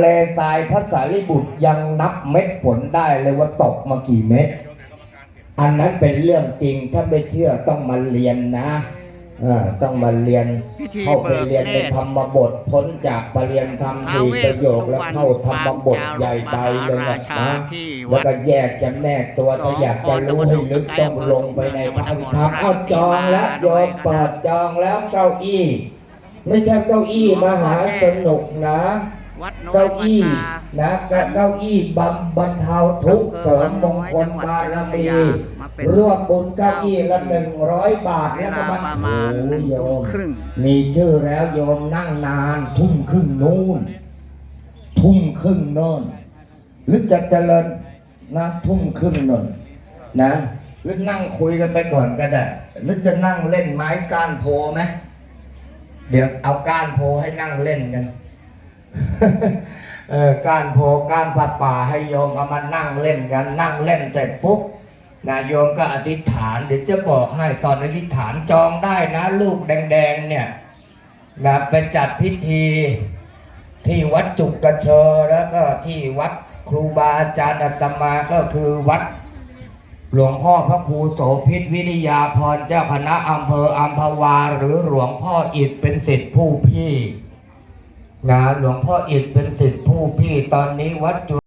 เลทรายพระสารีบุตรยังนับเม็ดฝนได้เลยว่าตกมากี่เม็ด อันนั้นเป็นเรื่องจริงถ้าไม่เชื่อต้องมาเรียนนะเออต้องมาเรียนพิธีเข้าไปเบิกเรียนเนในตรธรรมบทพ้นจากปรริยนธรรมสี่ประโยคแล้วเข้าธรรมบทใหญ่ใดเลยนะชานะที่แล้ววัดก็แยกจำแนกตัวถ้าอยากจะรู้ให้ลึกต้องลงไปในพระธรรมเอาจองแล้วโยมเปิดจองแล้วเก้าอี้ ไม่ใช่เก้าอี้มหาสนุกนะ วัดโน้นเก้าประอี้ชานะเก้าอี้บำบรรเทาทุกข์เสริมมงคลบารมีร่วมบุญเก้าอี้ละหนึ่งร้อยบาทเวแล้วลาก็มาประมาณหนึ่งโยทุ่มมครึ่งมีชื่อแล้วโยมนั่งนานทุ่มครึ่งนู่น ทุ่มครึ่งโน่นหรือจะเจริญนะทุ่มครึ่งโน่นนะหรือนั่งคุยกันไปก่อนก็ได้หรือจะนั่งเล่นไม้ก้านโพไหมเดี๋ยวเอาก้านโพให้นั่งเล่นกันเออ กานโพกานผ้าป่าให้โยมเอามานั่งเล่นกัน นั่งเล่นเสร็จปุ๊บนะโยมก็อธิษฐานเดี๋ยวจะบอกให้ตอนอธิษฐานจองได้นะ ลูกแดงๆเนี่ยนะไปจัดพิธีที่วัดจุกกระเชอแล้วก็ที่วัดครูบาอาจารย์อาตมาก็คือวัดหลวงพ่อพระครูโสพิษวิริยาพรเจ้าคณะอำเภออัมพวา หรือหลวงพ่ออิฐเป็นสิทธิผู้พี่ หลวงพ่ออิฐเป็นสิทธิผู้พี่ตอนนี้วัดจุ